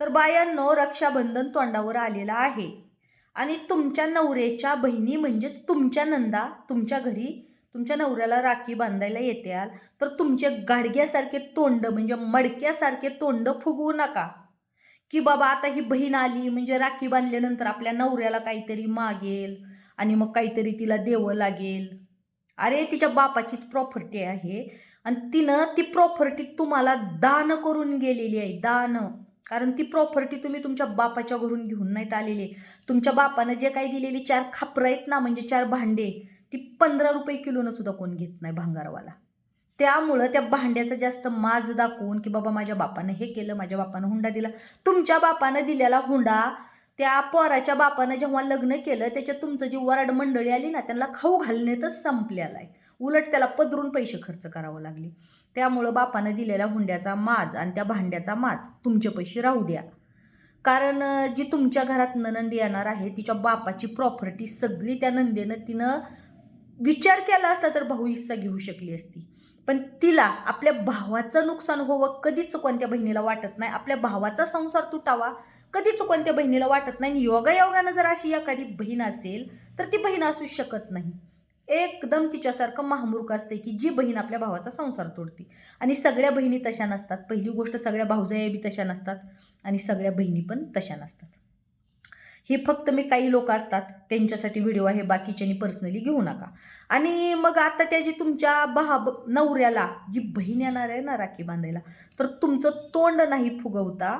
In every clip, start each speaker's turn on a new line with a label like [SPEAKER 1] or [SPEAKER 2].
[SPEAKER 1] तर बायांनो रक्षाबंधन तोंडावर आलेलं आहे. आणि तुमच्या नवऱ्याच्या बहिणी म्हणजेच तुमच्या नंदा तुमच्या घरी तुमच्या नवऱ्याला राखी बांधायला येत्याल तर तुमचे गाडग्यासारखे तोंड म्हणजे मडक्यासारखे तोंड फुगवू नका. की बाबा आता ही बहीण आली म्हणजे राखी बांधल्यानंतर आपल्या नवऱ्याला काहीतरी मागेल आणि मग काहीतरी तिला देवं लागेल. अरे तिच्या बापाचीच प्रॉपर्टी आहे. आणि तिनं ती प्रॉपर्टी तुम्हाला दान करून गेलेली आहे दान. कारण ती प्रॉपर्टी तुम्ही तुमच्या बापाच्या घरून घेऊन नाहीत आलेली. तुमच्या बापानं जे काही दिलेली चार खापरं आहेत ना म्हणजे चार भांडे ती पंधरा रुपये किलोनं सुद्धा कोण घेत नाही भांगारवाला. त्यामुळं त्या भांड्याचा जास्त माज दाखवून की बाबा माझ्या बापानं हे केलं माझ्या बापानं हुंडा दिला. तुमच्या बापानं दिलेला हुंडा त्या पोराच्या बापानं जेव्हा लग्न केलं त्याच्यात तुमचं जी वराड मंडळी आली ना त्यांना खाऊ घालण्यातच संपलेला आहे. उलट त्याला पदरून पैसे खर्च करावं लागले. त्यामुळं बापानं दिलेल्या हुंड्याचा माज आणि त्या भांड्याचा माज तुमचे पैसे राहू द्या. कारण जी तुमच्या घरात ननंदी येणार आहे तिच्या बापाची प्रॉपर्टी सगळी त्या नंदेनं तिनं विचार केला असता तर भाऊ हिस्सा घेऊ शकली असती. पण तिला आपल्या भावाचं नुकसान व्हावं कधीच कोणत्या बहिणीला वाटत नाही. आपल्या भावाचा संसार तुटावा कधीच कोणत्या बहिणीला वाटत नाही. योगायोगानं जर अशी एखादी बहीण असेल तर ती बहीण असू शकत नाही. एकदम तिच्यासारखं महामूर्ख असते की जी बहीण आपल्या भावाचा संसार तोडते. आणि सगळ्या बहिणी तशा नसतात. पहिली गोष्ट सगळ्या भाऊजाया बी तशा नसतात. आणि सगळ्या बहिणी पण तशा नसतात. हे फक्त मी काही लोक असतात. त्यांच्यासाठी व्हिडिओ आहे. बाकीच्यानी पर्सनली घेऊ नका. आणि मग आता त्या जी तुमच्या बहा नवऱ्याला जी बहीण येणार आहे ना राखी बांधायला तर तुमचं तोंड नाही फुगवता.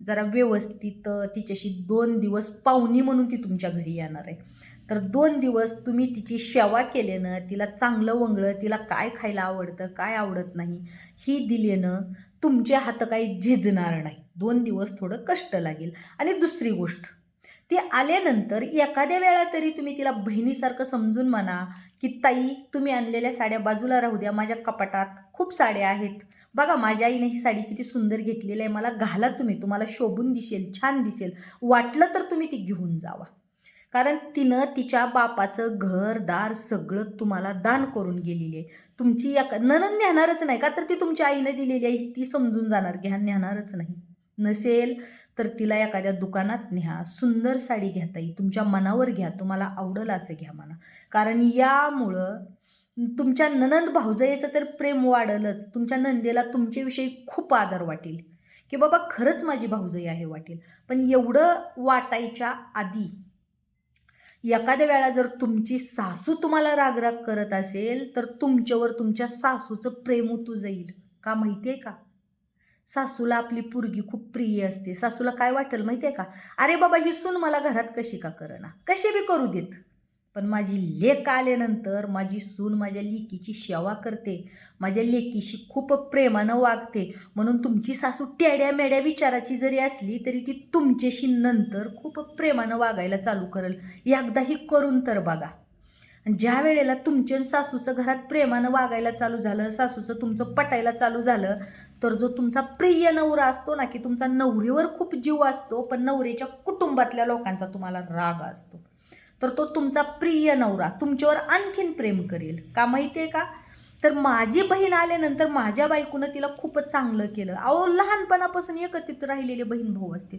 [SPEAKER 1] जरा व्यवस्थित तिच्याशी दोन दिवस पाहुणी म्हणून ती तुमच्या घरी येणार आहे. तर दोन दिवस तुम्ही तिची सेवा केल्यानं तिला चांगलं वंगळं तिला काय खायला आवडतं काय आवडत नाही ही दिल्यानं तुमचे हात काही झिजणार नाही. दोन दिवस थोडं कष्ट लागेल. आणि दुसरी गोष्ट ती आल्यानंतर एखाद्या वेळा तरी तुम्ही तिला बहिणीसारखं समजून म्हणा की ताई तुम्ही आणलेल्या साड्या बाजूला राहू द्या. माझ्या कपाटात खूप साड्या आहेत. बघा माझ्या आईने ही साडी किती सुंदर घेतलेली आहे. मला घाला तुम्ही. तुम्हाला शोभून दिसेल छान दिसेल. वाटलं तर तुम्ही ती घेऊन जावा. कारण तिनं तिच्या बापाचं घर दार सगळं तुम्हाला दान करून गेलेली आहे. तुमची या ननन नेणारच नाही का? तर ती तुमच्या आईनं दिलेली आहे. ती समजून जाणार घ्या नेणारच नाही. नसेल तर तिला एखाद्या दुकानात न्या. सुंदर साडी घेता येईल तुमच्या मनावर घ्या. तुम्हाला आवडलं असं घ्या म्हणा. कारण यामुळं तुमच्या ननंद भाऊजाईचं तर प्रेम वाढलंच. तुमच्या नंदेला तुमच्याविषयी खूप आदर वाटेल. की बाबा खरंच माझी भाऊजई आहे वाटेल. पण एवढं वाटायच्या आधी एखाद्या वेळा जर तुमची सासू तुम्हाला रागराग करत असेल तर तुमच्यावर तुमच्या सासूचं प्रेम उतू जाईल. का माहिती आहे का? सासूला आपली पुरगी खूप प्रिय असते. सासूला काय वाटेल माहिती आहे का? अरे बाबा ही सून मला घरात कशी का करना कशी बी करू देत. पण माझी लेक आल्यानंतर माझी सून माझ्या लेकीची सेवा करते. माझ्या लेकीशी खूप प्रेमानं वागते. म्हणून तुमची सासू टेड्या मेड्या विचाराची जरी असली तरी ती तुमच्याशी नंतर खूप प्रेमानं वागायला चालू करेल. एकदाही करून तर बघा. ज्या वेळेला तुमच्या सासूचं घरात प्रेमानं वागायला चालू झालं सासूचं तुमचं पटायला चालू झालं तर जो तुमचा प्रिय नवरा असतो ना की तुमचा नवरीवर खूप जीव असतो पण नवरीच्या कुटुंबातल्या लोकांचा तुम्हाला राग असतो. तर तो तुमचा प्रिय नवरा तुमच्यावर आणखीन प्रेम करेल. का माहिती आहे का? तर माझी बहीण आल्यानंतर माझ्या बायकोनं तिला खूपच चांगलं केलं. अहो लहानपणापासून एकत्रित राहिलेले बहीण भाऊ असतील.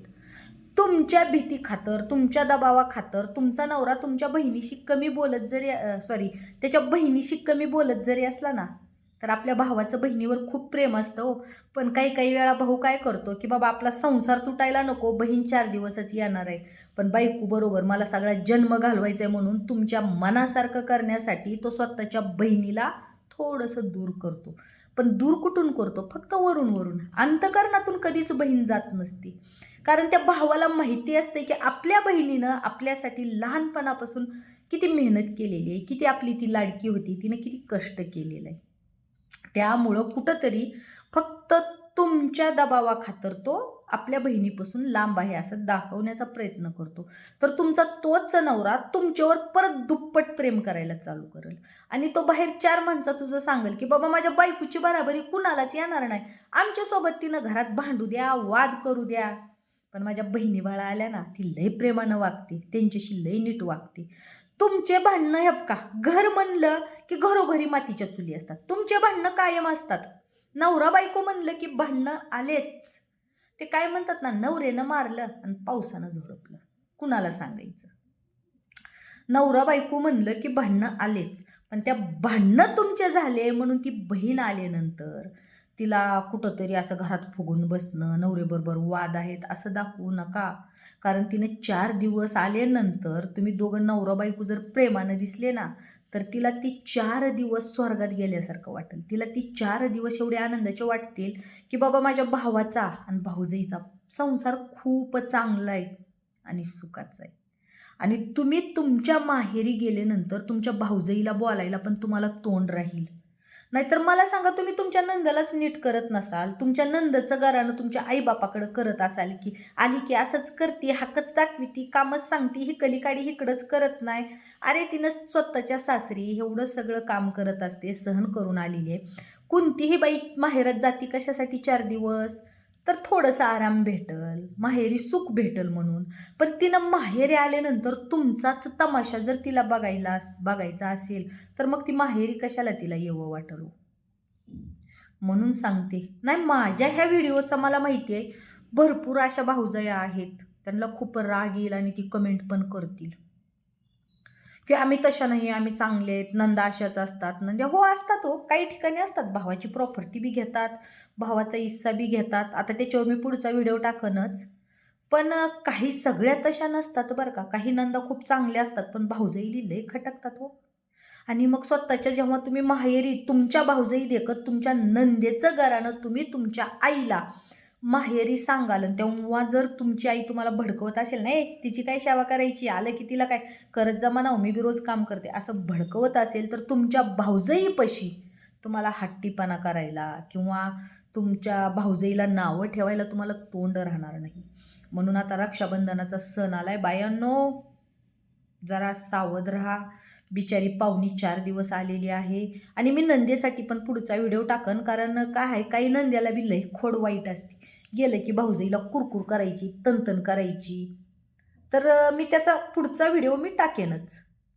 [SPEAKER 1] तुमच्या भीती खातर तुमच्या दबावा खातर तुमचा नवरा तुमच्या बहिणीशी कमी बोलत जरी सॉरी त्याच्या बहिणीशी कमी बोलत जरी असला ना तर आपल्या भावाचं बहिणीवर खूप प्रेम असतं हो. पण काही काही वेळा भाऊ काय करतो की बाबा आपला संसार तुटायला नको बहीण चार दिवसच येणार आहे. पण बायको बरोबर मला सगळा जन्म घालवायचा आहे म्हणून तुमच्या मनासारखं करण्यासाठी तो स्वतःच्या बहिणीला थोडंसं दूर करतो. पण दूर कुठून करतो? फक्त वरून वरून. अंतकरणातून कधीच बहीण जात नसते. कारण त्या भावाला माहिती असते की आपल्या बहिणीनं आपल्यासाठी लहानपणापासून किती मेहनत केलेली आहे किती आपली ती लाडकी होती तिनं किती कष्ट केलेलं आहे. त्यामुळं कुठंतरी फक्त तुमच्या दबावाखातर तो आपल्या बहिणीपासून लांब आहे असं दाखवण्याचा प्रयत्न करतो. तर तुमचा तोच नवरा तुमच्यावर परत दुप्पट प्रेम करायला चालू करेल. आणि तो बाहेर चार माणसं तुझं सांगेल की बाबा माझ्या बायकोची बराबरी कुणालाच येणार नाही. आमच्यासोबत तिनं घरात भांडू द्या वाद करू द्या. पण माझ्या बहिणी बाळा आल्या ना ती लय प्रेमानं वागते त्यांच्याशी लय नीट वागते. तुमचे भांडणं हे का घर म्हणलं की घरोघरी मातीच्या चुली असतात. तुमचे भांडणं कायम असतात. नवरा बायको म्हणलं की भांडणं आलेच. ते काय म्हणतात ना नवरेनं मारलं आणि पावसानं झोडपलं. कुणाला सांगायचं? नवरा बायको म्हणलं की भांडणं आलेच. पण त्या भांडणं तुमचे झाले म्हणून ती बहीण आल्यानंतर तिला कुठंतरी असं घरात फुगून बसणं नवरेबरोबर वाद आहेत असं दाखवू नका. कारण तिने चार दिवस आल्यानंतर तुम्ही दोघं नवरा बायको जर प्रेमानं दिसले ना तर तिला ती चार दिवस स्वर्गात गेल्यासारखं वाटेल. तिला ती चार दिवस एवढे आनंदाचे वाटतील की बाबा माझ्या भावाचा आणि भाऊजाईचा संसार खूप चांगला आहे आणि सुखाचा आहे. आणि तुम्ही तुमच्या माहेरी गेल्यानंतर तुमच्या भाऊजाईला बोलायला पण तुम्हाला तोंड राहील. नाहीतर मला सांगा तुम्ही तुमच्या नंदालाच नीट करत नसाल तुमच्या नंदचं घरानं तुमच्या आईबापाकडं करत असाल की आली की असंच करते हाकच दाखवी ती कामच सांगते ही कलिकाडी इकडंच करत नाही. अरे तिनं स्वतःच्या सासरी एवढं सगळं काम करत असते सहन करून आलेली आहे. कोणतीही बाई माहेरात जाती कशासाठी चार दिवस? तर थोडंसं आराम भेटल माहेरी सुख भेटल म्हणून. पण तिनं माहेरी आल्यानंतर तुमचाच तमाशा जर तिला बघायला बघायचा असेल तर मग ती माहेरी कशाला तिला येवं वाटलो? म्हणून सांगते. नाही माझ्या ह्या व्हिडिओचा मला माहिती आहे भरपूर अशा भाऊजया आहेत. त्यांना खूप राग येईल आणि ती कमेंट पण करतील. की आम्ही तशा नाही आम्ही चांगले आहेत नंदा अशाच असतात. नंद्या हो असतात हो. काही ठिकाणी असतात. भावाची प्रॉपर्टी बी घेतात भावाचा हिस्सा बी घेतात. आता त्याच्यावर मी पुढचा व्हिडिओ टाकनच. पण काही सगळ्या तशा नसतात बरं का. काही नंदा खूप चांगल्या असतात पण भाऊजाई लय खटकतात हो. आणि मग स्वतःच्या जेव्हा तुम्ही माहेरी तुमच्या भाऊजाई देखत तुमच्या नंदेचं घरानं तुम्ही तुमच्या आईला माहेरी सांगाल आणि तेव्हा जर तुमची आई तुम्हाला भडकवत असेल ना एक तिची काय सेवा करायची? आलं की तिला काय? करत जमा ना मी बी रोज काम करते. असं भडकवत असेल तर तुमच्या भाऊजाईपाशी तुम्हाला हट्टीपणा करायला किंवा तुमच्या भाऊजईला नावं ठेवायला तुम्हाला तोंड राहणार नाही. म्हणून आता रक्षाबंधनाचा सण आला आहे बायांनो जरा सावध राहा. बिचारी पाहुणी चार दिवस आलेली आहे. आणि मी नंदेसाठी पण पुढचा व्हिडिओ टाकन कारण काय आहे काही नंद्याला बी लय खोड वाईट असते. गेलं की भाऊजाईला कुरकुर करायची तनतन करायची. तर मी त्याचा पुढचा व्हिडिओ मी टाकेनच.